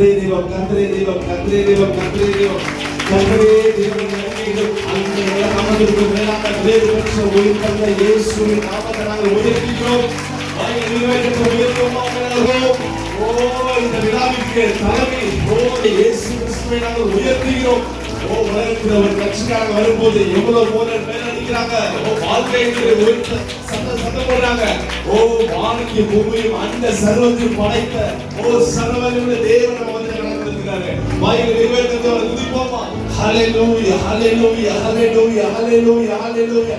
கத்திரே தெய்வம் கத்திரே தெய்வம் கத்திரே தெய்வம் கத்திரே தெய்வம். கத்திரே தெய்வம் அந்த நமக்கு உயிர் தந்த இயேசுவின் நாமத்தை நாங்கள் ஓ இந்த விழாவிற்கு தலைமை ஓ இயேசு கிறிஸ்துவை நாங்கள் உயர்த்துகிறோம். ஓ உலகத்தில் ஒரு கட்சிக்காக வரும்போது எவ்வளவு போன பேர் அடிக்கிறாங்க ஓ வாழ்க்கை உயர்த்த சத்தம் சத்தம் போடுறாங்க. ஓ வானிக்கு பூமியும் அந்த சர்வத்தையும் படைத்த ஓ சர்வனுடைய தேவன் நம்ம வந்து நடந்திருக்கிறாங்க வாயில் நிறைவேற்றத்தை அவர் துதிப்போமா ஹalleluya hallelujah hallelujah hallelujah hallelujah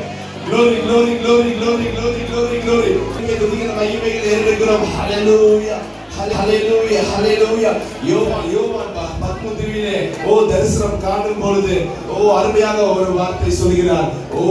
glory glory glory glory glory glory glory. இங்கே துதிக்கிற மகிமையில் ஏறெடுக்கிறோம் hallelujah ஹalleluya ஹalleluya யோவான் யோவான் ப- பத்மதிவிலே ஓ தரிசனம் காணும் பொழுது ஓ அருமையாக ஒரு வார்த்தை சொல்கிறார். ஓ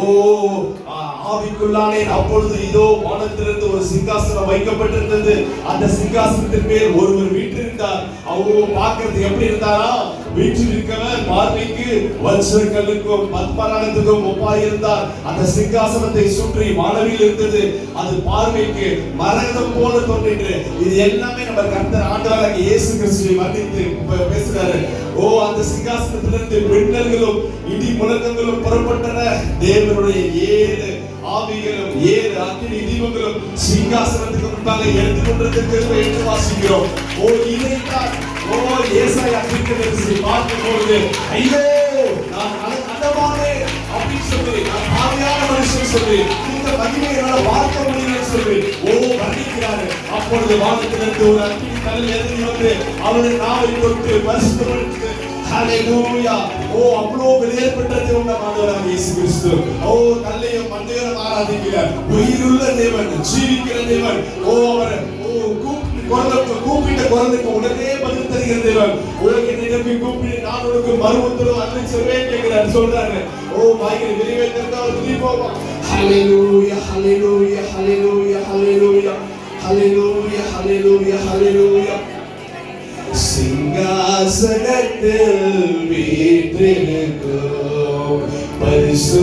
ஆ, ஆவிக்குள்ளானேன் அப்பொழுது இதோ வானத்திலிருந்து ஒரு சிங்காசனம் வைக்கப்பட்டிருந்தது. அந்த சிங்காசனத்தின் மேல் ஒருவர் வீற்றிருந்தார். அவங்க பார்க்கறது எப்படி இருந்தாரா வீட்டில் இருக்கவர் பார்வைக்கு வஜ்ரக்கல்லுக்கும் பத்மராணத்துக்கும் ஒப்பாயிருந்தார். அந்த சிங்காசனத்தை சுற்றி வானவில் இருந்தது. அது பார்வைக்கு மரகதம் போல தோன்றிற்று. இது எல்லாமே நம்ம கர்த்தர் ஆண்டவராக இயேசு கிறிஸ்துவை வர்ணித்து பேசுகிறாரு ஓ அந்த சிங்காசனத்திலிருந்து மின்னல்களும் இடி முழக்கங்களும் புறப்பட்டன. தேவனுடைய ஏழு ஆவிகளும் ஏழு அக்னி தீபங்களும் சிங்காசனத்துக்கு முன்பாக எடுத்து கொண்டிருக்கிறது என்று வாசிக்கிறோம். ஓ இதைத்தான் ஓ ஏசாயா தீர்க்கதரிசி பார்க்கும் பொழுது ஐயோ நான் அட- அப்படின்னு சொல்லி நான் பாவியான மனுஷன் சொல்லி இந்த மகிமை என்னால பார்க்க முடியலன்னு சொல்லி ஓ வர்ணிக்கிறாரு. அப்பொழுது வானத்திலிருந்து ஒரு அக்னி கல் இறங்கி வந்து அவருடைய நாவை தொட்டு பரிசுத்தப்படுத்து ஹalleluya. ஓ அவ்வளோ வெளியேற்பட்ட தேவன் ஆண்டவராக இயேசு கிறிஸ்து. ஓ கல்லையும் மண்டையும் ஆராதிக்கிறார் உயிருள்ள தேவன் ஜீவிக்கிற தேவன். ஓ அவர் குரலுக்கு கூப்பிட்ட குரலுக்கு உடனே பதில் தருகிற தேவன் உலகை நிரப்பி கூப்பிட்டு நான் உனக்கு மறு உத்தரவு அன்னை சொல்வேன் கேட்கிறார் சொல்றாரு. ஓ வாய்கள் வெளியே திறந்தால் துதி போவோம் ஹalleluya hallelujah hallelujah hallelujah hallelujah hallelujah hallelujah சிங்காசனத்தில் வீற்றிருக்கும் பரிசு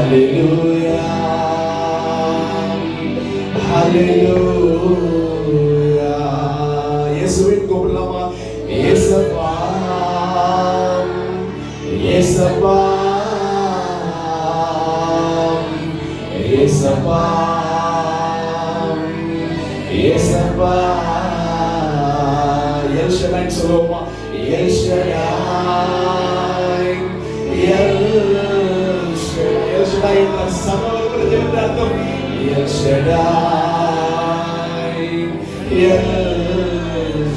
ஹalleluya ஹalleluya இயேசுவின் கூப்பிடலாமா இயேசப்பா. இயேசப்பா. இயேசப்பா. இயேசப்பா. எல் ஷடாய் சொல்லுவோமா? எல் சமவர்களை என்ற அர்த்தம் எல் ஷடாய் எல்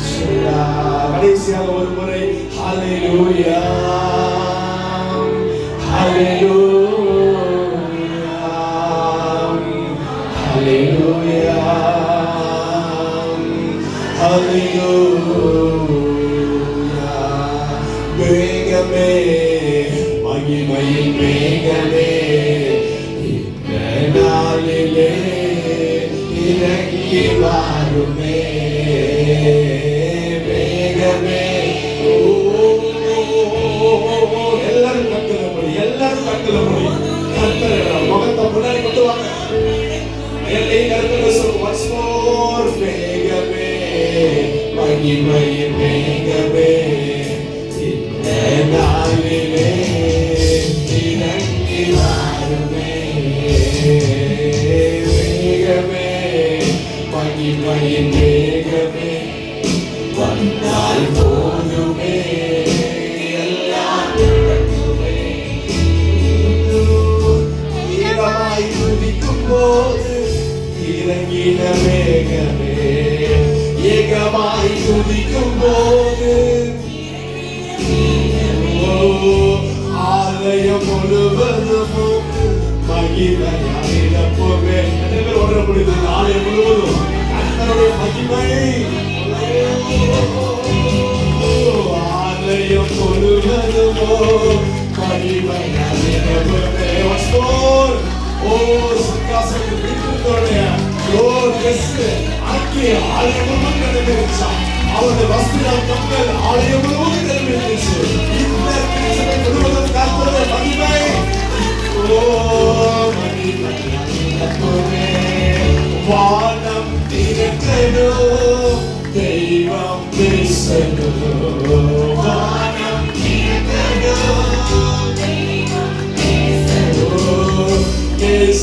ஷடாய் கடைசியாக ஒரு முறை ஹalleluya ஹalleluya இறங்கி வாருமே மேகமே எல்லாரும் கத்துல முடி எல்லாரும் கத்துல முடி கத்துல முகத்தை முன்னாடி கொண்டு வாங்க எல்லை கருத்துல சொல்லு once more மேகமே மேகமே ஈரமாய் போது இறங்கின மேகமே ஏகமாய் துதிக்கும் போது ஆலயம் முழுவதும் மகிமையாய் நிரப்புமே. பேர் உணர முடியுது? ஆலயம் முழுவதும் கர்த்தருடைய மகிமை ஆலயம் முழுவதும் மகிமையாய் நிரப்புமே. Once more. ஓ, சிங்காசனத்தில் வீட்டினுடைய ஓ, dress அங்கே ஆலயம் முழுவதும் நிறைவேறிச்சாம். அவருடைய வஸ்திரம் கம்பல் ஆலயம் முழுவதும் நிறைவேறிச்சு. இந்த திருச்சபை முழுவதும் கர்த்தருடைய மகிமை ஓ, மகிமையாய் நிரப்புமே. வானம் திறக்கணும் தெய்வம் பேசணும்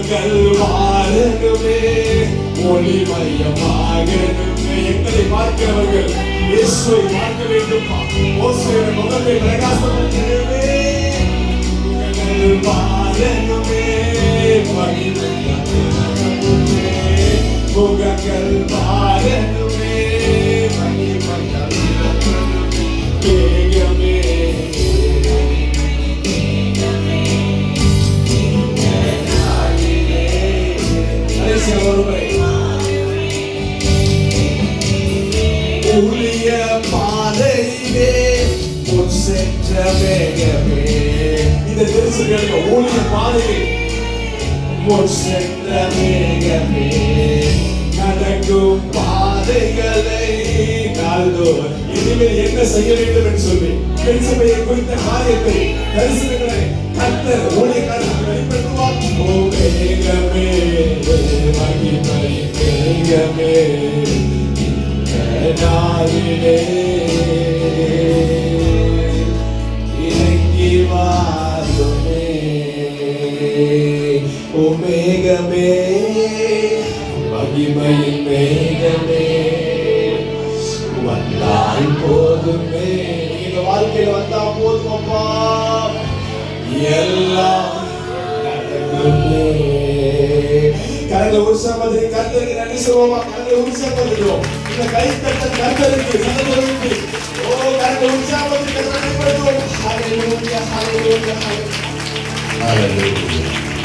முகங்கள் மாறணுமே ஒளிமயமாகணுமே எங்களை பார்க்கிறவர்கள் இயேசுவை பார்க்க வேண்டும் ஓசையோட முகத்தை பிரகாசப்படுத்தணுமே முகங்கள் மாறணுமே மகிமையாகணுமே முகங்கள் முன் மேகமே நடக்கும் பாதைகளை நாள்தோறும் இனிமேல் என்ன செய்ய வேண்டும் என்று சொல்லி பெண் சபையை குறித்த காரியத்தை தரிசனங்களை கத்த ஊழியக்காரர்கள் வெளிப்படுத்துவார் ஓ மேகமே மகிமை மேகமே நாளிலே மேகமே மகிமையின் மேகமே. வந்தால் போதுமே நீங்க வாழ்க்கையில வந்தா போதும் அப்பா. எல்லாம் நடக்குமே. கரங்களை உற்சாகப்படுத்தி கர்த்தருக்கு நன்றி சொல்லுவோமா கரங்களை உற்சாகப்படுத்துகிறோம் இந்த கை தட்ட கர்த்தருக்கு சந்தோஷத்துக்கு ஓ கரங்களை உற்சாகப்படுத்தி கர்த்தரை நன்றிப்படுத்துவோம் ஹalleluya ஹalleluya. ஹalleluya.